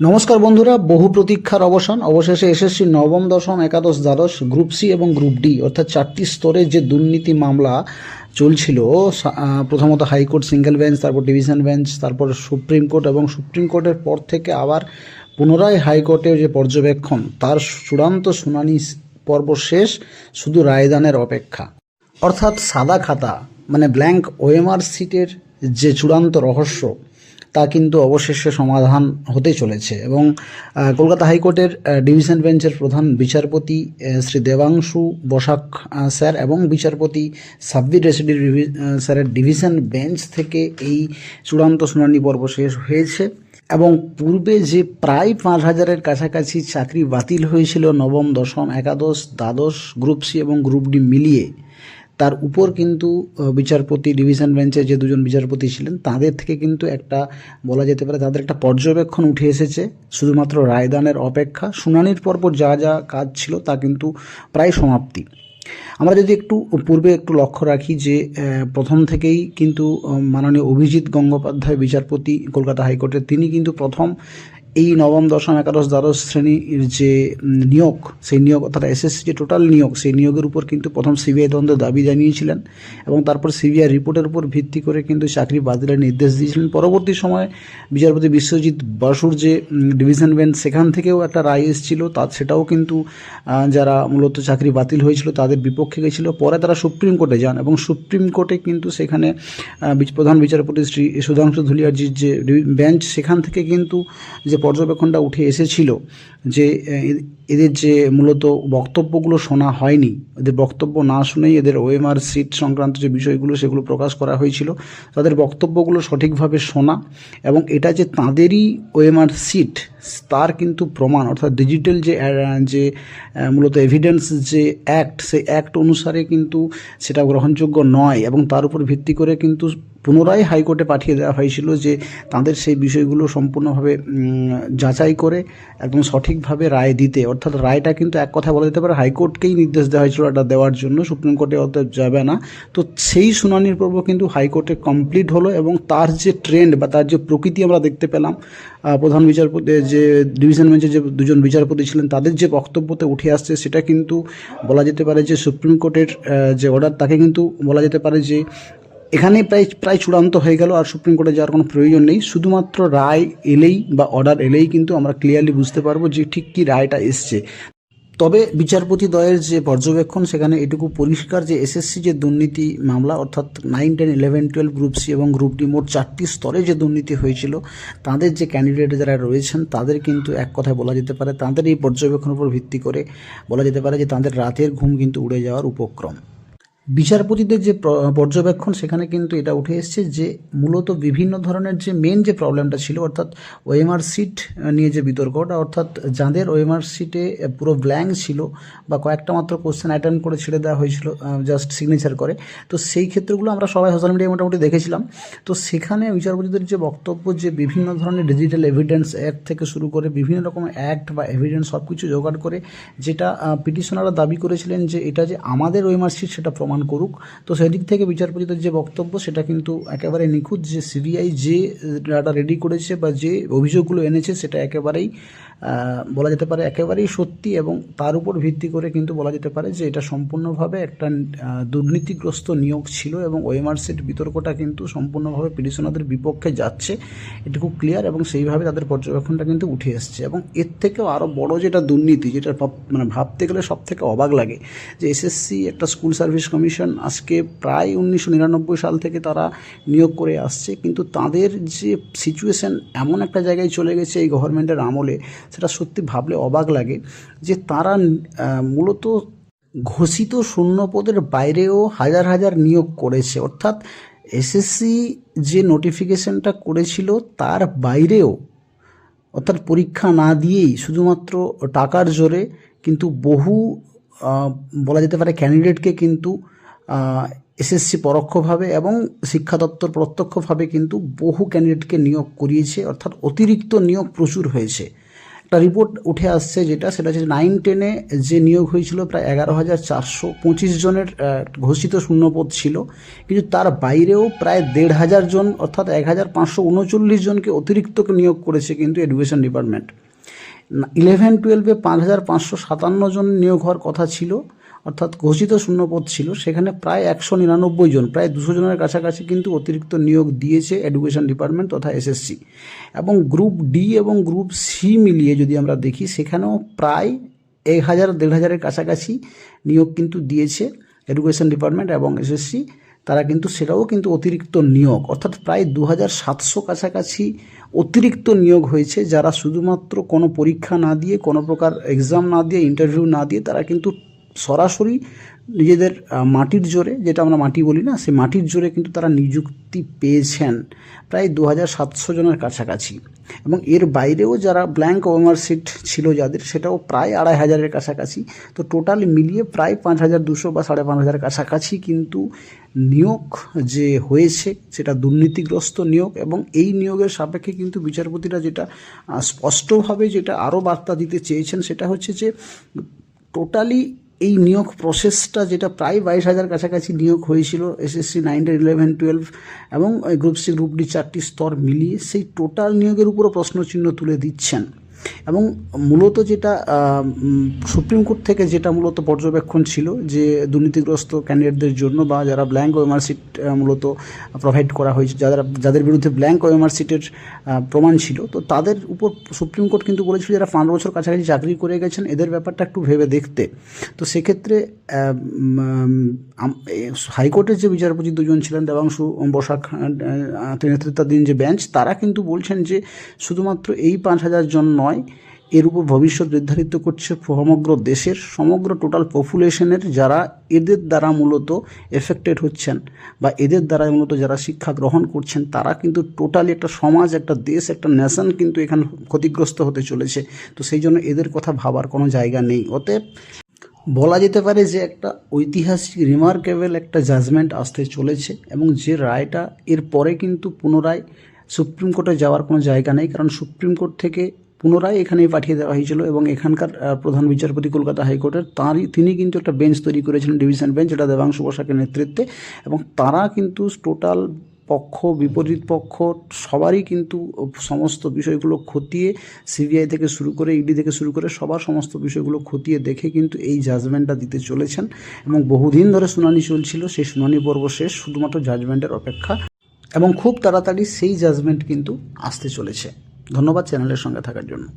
নমস্কার বন্ধুরা, বহু প্রতীক্ষার অবসান। অবশেষে এসএসসি নবম, দশম, একাদশ, দ্বাদশ, গ্রুপ সি এবং গ্রুপ ডি, অর্থাৎ চারটি স্তরে যে দুর্নীতি মামলা চলছিল প্রথমত হাইকোর্ট সিঙ্গেল বেঞ্চ, তারপর ডিভিশন বেঞ্চ, তারপর সুপ্রিম কোর্ট এবং সুপ্রিম কোর্টের পর থেকে আবার পুনরায় হাইকোর্টের যে পর্যবেক্ষণ, তার চূড়ান্ত শুনানি পর্ব শেষ, শুধু রায়দানের অপেক্ষা। অর্থাৎ সাদা খাতা মানে ব্ল্যাঙ্ক ওএমআর সিটের যে চূড়ান্ত রহস্য তা কিন্তু অবশেষে সমাধান হতে চলেছে। এবং কলকাতা হাইকোর্টের ডিভিশন বেঞ্চের প্রধান বিচারপতি শ্রী দেবাংশু বসাক স্যার এবং বিচারপতি সাব্বির রেসিডি স্যারের ডিভিশন বেঞ্চ থেকে এই চূড়ান্ত শুনানি পর্ব শেষ হয়েছে। এবং পূর্বে যে প্রায় পাঁচ হাজারের কাছাকাছি চাকরি বাতিল হয়েছিল নবম, দশম, একাদশ, দ্বাদশ, গ্রুপ সি এবং গ্রুপ ডি মিলিয়ে তার উপর কিন্তু বিচারপতি ডিভিশন বেঞ্চে যে দুজন বিচারপতি ছিলেন, তাদের থেকে কিন্তু একটা বলা যেতে পারে তাদের একটা পর্যবেক্ষণ উঠে এসেছে। শুধুমাত্র রায়দানের অপেক্ষা, শুনানির পরপর যা যা কাজ ছিল তা কিন্তু প্রায় সমাপ্তি। আমরা যদি একটু পূর্বে একটু লক্ষ্য রাখি যে প্রথম থেকেই কিন্তু মাননীয় অভিজিৎ গঙ্গোপাধ্যায় বিচারপতি, কলকাতা হাইকোর্টের, তিনি কিন্তু প্রথম এই নবম, দশম, একাদশ, দ্বাদশ শ্রেণির যে নিয়োগ, সেই নিয়োগ, অর্থাৎ এসএসসি যে টোটাল নিয়োগ, সেই নিয়োগের উপর কিন্তু প্রথম সিবিআই দ্বন্দ্বের দাবি জানিয়েছিলেন এবং তারপর সিবিআই রিপোর্টের উপর ভিত্তি করে কিন্তু চাকরি বাতিলের নির্দেশ দিয়েছিলেন। পরবর্তী সময়ে বিচারপতি বিশ্বজিৎ বসুর যে ডিভিশন বেঞ্চ সেখান থেকেও একটা রায় এসেছিল। তা, সেটাও কিন্তু যারা মূলত চাকরি বাতিল হয়েছিল, তাদের বিপক্ষে গেছিল। পরে তারা সুপ্রিম কোর্টে যান এবং সুপ্রিম কোর্টে কিন্তু সেখানে প্রধান বিচারপতি শ্রী সুধাংশু ধুলিয়ারজির যে বেঞ্চ সেখান থেকে কিন্তু যে পর্যবেক্ষণটা উঠে এসেছিল যে এদের যে মূলত বক্তব্যগুলো শোনা হয়নি, এদের বক্তব্য না শুনেই এদের ওএমআর সিট সংক্রান্ত যে বিষয়গুলো সেগুলো প্রকাশ করা হয়েছিল, তাদের বক্তব্যগুলো সঠিকভাবে শোনা এবং এটা যে তাঁদেরই ওএমআর সিট, তার কিন্তু প্রমাণ, অর্থাৎ ডিজিটাল যে যে মূলত এভিডেন্স যে অ্যাক্ট সেই অ্যাক্ট অনুসারে কিন্তু সেটা গ্রহণযোগ্য নয় এবং তার উপর ভিত্তি করে কিন্তু পুনরায় হাইকোর্টে পাঠিয়ে দেওয়া হয়েছিল যে তাদের সেই বিষয়গুলো সম্পূর্ণভাবে যাচাই করে একদম সঠিকভাবে রায় দিতে, অর্থাৎ রায়টা কিন্তু এক কথা বলা যেতে পারে হাইকোর্টকেই নির্দেশ দেওয়া হয়েছিল এটা দেওয়ার জন্য, সুপ্রিম কোর্টে অতএব যাবে না। তো সেই শুনানির পর্ব কিন্তু হাইকোর্টে কমপ্লিট হলো এবং তার যে ট্রেন্ড বা তার যে প্রকৃতি আমরা দেখতে পেলাম প্রধান বিচারপতি, যে ডিভিশন বেঞ্চে যে দুজন বিচারপতি ছিলেন, তাদের যে বক্তব্যতে উঠে আসছে সেটা কিন্তু বলা যেতে পারে যে সুপ্রিম কোর্টের যে অর্ডার, তাকে কিন্তু বলা যেতে পারে যে এখানেই প্রায় প্রায় চূড়ান্ত হয়ে গেল আর সুপ্রিম কোর্টে যাওয়ার কোনো প্রয়োজন নেই। শুধুমাত্র রায় এলেই বা অর্ডার এলেই কিন্তু আমরা ক্লিয়ারলি বুঝতে পারব যে ঠিক কী রায়টা এসছে। তবে বিচারপতি দ্বয়ের যে পর্যবেক্ষণ, সেখানে এটুকু পরিষ্কার যে এসএসসি যে দুর্নীতি মামলা, অর্থাৎ nine ten eleven twelve group C এবং গ্রুপ ডি মোট চারটি স্তরে যে দুর্নীতি হয়েছিল, তাদের যে ক্যান্ডিডেট যারা রয়েছেন, তাদের কিন্তু এক কথায় বলা যেতে পারে, তাদের এই পর্যবেক্ষণের উপর ভিত্তি করে বলা যেতে পারে যে তাদের রাতের ঘুম কিন্তু উড়ে যাওয়ার উপক্রম। বিচারপতিদের যে পর্যবেক্ষণ, সেখানে কিন্তু এটা উঠে এসেছে যে মূলত বিভিন্ন ধরনের যে মেন যে প্রবলেমটা ছিল, অর্থাৎ ওএমআর সিট নিয়ে যে বিতর্কটা অর্থাৎ যাদের ওএমআর সিটে পুরো ব্ল্যাঙ্ক ছিল বা কয়েকটা মাত্র কোশ্চেন অ্যাটেন্ড করে ছেড়ে দেওয়া হয়েছিল জাস্ট সিগনেচার করে, তো সেই ক্ষেত্রগুলো আমরা সবাই সোশ্যাল মিডিয়ায় মোটামুটি দেখেছিলাম। তো সেখানে বিচারপতিদের যে বক্তব্য যে বিভিন্ন ধরনের ডিজিটাল এভিডেন্স অ্যাক্ট থেকে শুরু করে বিভিন্ন রকম অ্যাক্ট বা এভিডেন্স সব কিছু জোগাড় করে, যেটা পিটিশনাররা দাবি করেছিলেন যে এটা যে আমাদের ওএমআর সিট সেটা প্রমাণ করুক। তো সেদিক থেকে বিচারপতিদের যে বক্তব্য, সেটা কিন্তু একেবারে নিখুঁত যে সিবিআই যে ডাটা রেডি করেছে বা যে অভিযোগগুলো এনেছে, সেটা একেবারেই বলা যেতে পারে একেবারেই সত্যি এবং তার উপর ভিত্তি করে কিন্তু বলা যেতে পারে যে এটা সম্পূর্ণভাবে একটা দুর্নীতিগ্রস্ত নিয়োগ ছিল এবং ওএমআর বিতর্কটা কিন্তু সম্পূর্ণভাবে পিটিশনারদের বিপক্ষে যাচ্ছে। এটা খুব ক্লিয়ার এবং সেইভাবে তাদের পর্যবেক্ষণটা কিন্তু উঠে এসছে এবং এর থেকেও আরও বড় যেটা দুর্নীতি যেটা মানে ভাবতে গেলে সব থেকে অবাক লাগে যে এসএসসি একটা স্কুল সার্ভিস কমিশন আজকে প্রায় উনিশশো নিরানব্বই সাল থেকে তারা নিয়োগ করে আসছে। কিন্তু তাদের যে সিচুয়েশন এমন একটা জায়গায় চলে গেছে এই গভর্নমেন্টের আমলে সেটা সত্যি ভাবলে অবাক লাগে যে তারা মূলত ঘোষিত শূন্যপদের বাইরেও হাজার হাজার নিয়োগ করেছে। অর্থাৎ এসএসসি যে নোটিফিকেশনটা করেছিল তার বাইরেও, অর্থাৎ পরীক্ষা না দিয়েই শুধুমাত্র টাকার জোরে কিন্তু বহু বলা যেতে পারে ক্যান্ডিডেটকে কিন্তু এসএসসি পরোক্ষভাবে এবং শিক্ষা দপ্তর প্রত্যক্ষভাবে কিন্তু বহু ক্যান্ডিডেটকে নিয়োগ করিয়েছে। অর্থাৎ অতিরিক্ত নিয়োগ প্রচুর হয়েছে। একটা রিপোর্ট উঠে আসছে যেটা, সেটা হচ্ছে নাইন টেনে যে নিয়োগ হয়েছিল প্রায় এগারো হাজার চারশো পঁচিশ জনের ঘোষিত শূন্যপদ ছিল। কিন্তু তার বাইরেও প্রায় দেড় হাজার জন অর্থাৎ এক হাজার পাঁচশো উনচল্লিশ জনকে অতিরিক্ত নিয়োগ করেছে কিন্তু এডুকেশন ডিপার্টমেন্ট ইলেভেন টুয়েলভে পাঁচ হাজার পাঁচশো সাতান্ন জন নিয়োগ হওয়ার কথা ছিল। অর্থাৎ ঘোষিত শূন্যপদ ছিল, সেখানে প্রায় একশো নিরানব্বই জন, প্রায় দুশো জনের কাছাকাছি কিন্তু অতিরিক্ত নিয়োগ দিয়েছে এডুকেশন ডিপার্টমেন্ট তথা এসএসসি। এবং গ্রুপ ডি এবং গ্রুপ সি মিলিয়ে যদি আমরা দেখি, সেখানেও প্রায় এক হাজার দেড় হাজারের কাছাকাছি নিয়োগ কিন্তু দিয়েছে এডুকেশন ডিপার্টমেন্ট এবং এসএসসি। তারা কিন্তু, সেটাও কিন্তু অতিরিক্ত নিয়োগ, অর্থাৎ প্রায় দু হাজার সাতশো কাছাকাছি অতিরিক্ত নিয়োগ হয়েছে, যারা শুধুমাত্র কোনো পরীক্ষা না দিয়ে, কোনো প্রকার এক্সাম না দিয়ে ইন্টারভিউ না দিয়ে, তারা কিন্তু সরাসরি নিজেদের মাটির জোরে, যেটা আমরা মাটি বলি না, সেই মাটির জোরে কিন্তু তারা নিযুক্তি পেয়েছেন প্রায় দু হাজার সাতশো জনের কাছাকাছি। এবং এর বাইরেও যারা ব্ল্যাঙ্ক ওমার সিট ছিল যাদের, সেটাও প্রায় আড়াই হাজারের কাছাকাছি। তো টোটাল মিলিয়ে প্রায় পাঁচ হাজার দুশো বা সাড়ে পাঁচ হাজারের কাছাকাছি কিন্তু নিয়োগ যে হয়েছে, সেটা দুর্নীতিগ্রস্ত নিয়োগ। এবং এই নিয়োগের সাপেক্ষে কিন্তু বিচারপতিরা যেটা স্পষ্টভাবে যেটা আরও বার্তা দিতে চেয়েছেন, সেটা হচ্ছে যে টোটালি এই নিয়োগ প্রসেসটা যেটা প্রায় বাইশ হাজার কাছাকাছি নিয়োগ হয়েছিল এসএসসি নাইন ইলেভেন টুয়েলভ এবং গ্রুপ সি গ্রুপ ডি চারটি স্তর মিলিয়ে, সেই টোটাল নিয়োগের উপরও প্রশ্নচিহ্ন তুলে দিচ্ছেন। এবং মূলত যেটা সুপ্রিম কোর্ট থেকে যেটা মূলত পর্যবেক্ষণ ছিল যে দুর্নীতিগ্রস্ত ক্যান্ডিডেটদের জন্য বা যারা ব্ল্যাঙ্ক ওএমআর সিট মূলত প্রোভাইড করা হয়েছে যারা যাদের বিরুদ্ধে ব্ল্যাঙ্ক ওএমআর সিটের প্রমাণ ছিল, তো তাদের উপর সুপ্রিম কোর্ট কিন্তু বলেছিল যারা পাঁচ বছর কাছাকাছি চাকরি করে গেছেন, এদের ব্যাপারটা একটু ভেবে দেখতে। তো সেক্ষেত্রে হাইকোর্টের যে বিচারপতি দুজন ছিলেন, দেবাংশু বসাক নেতৃত্বাধীন যে বেঞ্চ, তারা কিন্তু বলছেন যে শুধুমাত্র এই পাঁচ হাজার জন নয়, এর উপর ভবিষ্যৎ নির্ধারিত করছে সমগ্র দেশের, সমগ্র টোটাল পপুলেশনের যারা এদের দ্বারা মূলত এফেক্টেড হচ্ছেন বা এদের দ্বারা মূলত যারা শিক্ষা গ্রহণ করছেন, তারা কিন্তু টোটালি একটা সমাজ, একটা দেশ, একটা নেশন কিন্তু এখানে ক্ষতিগ্রস্ত হতে চলেছে। তো সেই জন্য এদের কথা ভাবার কোনো জায়গা নেই। অতএব বলা যেতে পারে যে একটা ঐতিহাসিক রিমার্কেবল একটা জাজমেন্ট আসতে চলেছে এবং যে রায়টা এর পরে কিন্তু পুনরায় সুপ্রিম কোর্টে যাওয়ার কোনো জায়গা নেই। কারণ সুপ্রিম কোর্ট থেকে পুনরায় এখানেই পাঠিয়ে দেওয়া হয়েছিল এবং এখানকার প্রধান বিচারপতি কলকাতা হাইকোর্টের তাঁরই, তিনি কিন্তু একটা বেঞ্চ তৈরি করেছিলেন ডিভিশন বেঞ্চ যেটা দেবাংশু বসাকের নেতৃত্বে এবং তারা কিন্তু টোটাল পক্ষ, বিপরীত পক্ষ, সবারই কিন্তু সমস্ত বিষয়গুলো খতিয়ে সিবিআই থেকে শুরু করে ইডি থেকে শুরু করে সবার সমস্ত বিষয়গুলো খতিয়ে দেখে কিন্তু এই জাজমেন্টটা দিতে চলেছেন এবং বহুদিন ধরে শুনানি চলছিল। সেই শুনানি পর্ব শেষ, শুধুমাত্র জাজমেন্টের অপেক্ষা এবং খুব তাড়াতাড়ি সেই জাজমেন্ট কিন্তু আসতে চলেছে। ধন্যবাদ চ্যানেলের সঙ্গে থাকার জন্য।